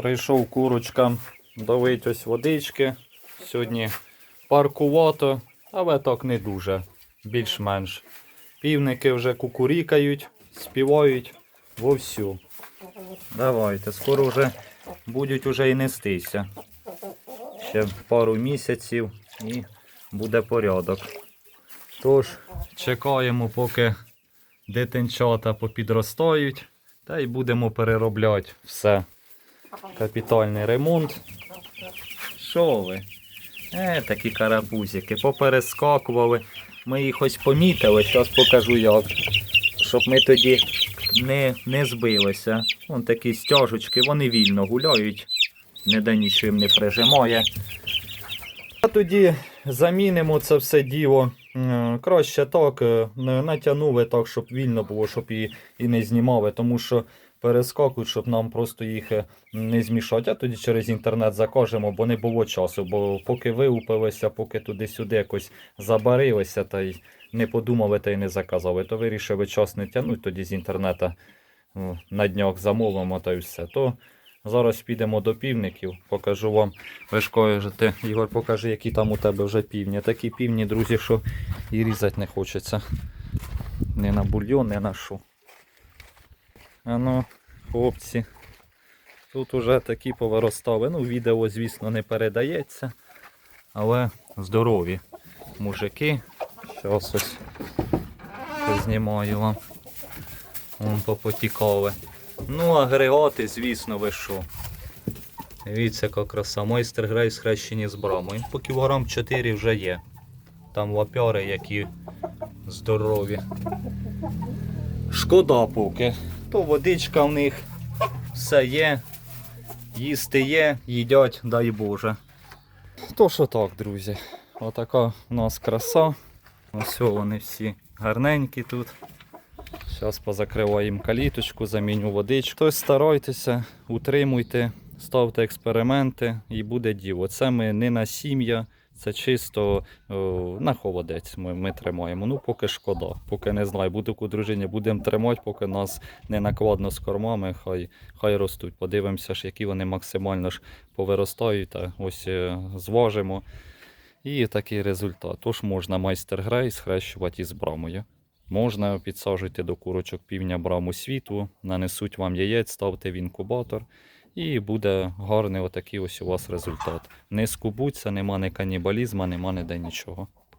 Прийшов курочкам давить ось водички. Сьогодні паркувато, але так не дуже, більш-менш. Півники вже кукурікають, співають вовсю. Давайте, скоро вже будуть уже і нестися. Ще пару місяців і буде порядок. Тож, чекаємо, поки дитинчата попідростають, та й будемо переробляти все. Капітальний ремонт. Що ви? Е, такі карапузики, поперескакували. Ми їх ось помітили, зараз покажу як. Щоб ми тоді не, не збилися. Вон такі стяжечки, вони вільно гуляють, ніде нічим не прижимає. А тоді замінимо це все діло. Краще так, е, натягнули так, щоб вільно було, щоб і, і не знімали, тому що перескакують, щоб нам просто їх е, не змішати. А тоді через інтернет закажемо, бо не було часу. Бо поки вилупилися, поки туди-сюди якось забарилися та й не подумали та й не заказали, то вирішили час не тягнути, тоді з інтернету на днях замовимо та й все. То зараз підемо до півників, покажу вам. Ви ж кажете, Ігор, покажи, які там у тебе вже півні. Такі півні, друзі, що і різати не хочеться. Не на бульйон, не на що. А ну, хлопці. Тут уже такі повиростали. Ну, відео, звісно, не передається. Але здорові мужики. Щас ось познімаю вам. Вон попотікали. Ну, агрегати, звісно, ви що. Дивіться, яка краса. Майстер грає схрещені з брамою. По кілограм 4 вже є. Там лапяри, які здорові. Шкода поки. То водичка в них все є. Їсти є, їдять, дай Боже. То що так, друзі. Отака у нас краса. Ось вони всі гарненькі тут. Зараз позакриваємо каліточку, заміню водичку. Тож старайтеся, утримуйте, ставте експерименти і буде діло. Це ми не на сім'я, це чисто о, на холодець ми, ми тримаємо. Ну, поки шкода. Поки не знаю, буду у дружині, будемо тримати, поки нас не накладно з кормами, хай, хай ростуть. Подивимося, ж, які вони максимально ж повиростають. Та ось е, зважимо. І такий результат. Тож можна майстер грей схрещувати із брамою. Можна підсаджувати до курочок півня браму світу, нанесуть вам яєць, ставте в інкубатор. І буде гарний отакий ось у вас результат. Не скубуться, нема не канібалізму, нема ніде нічого.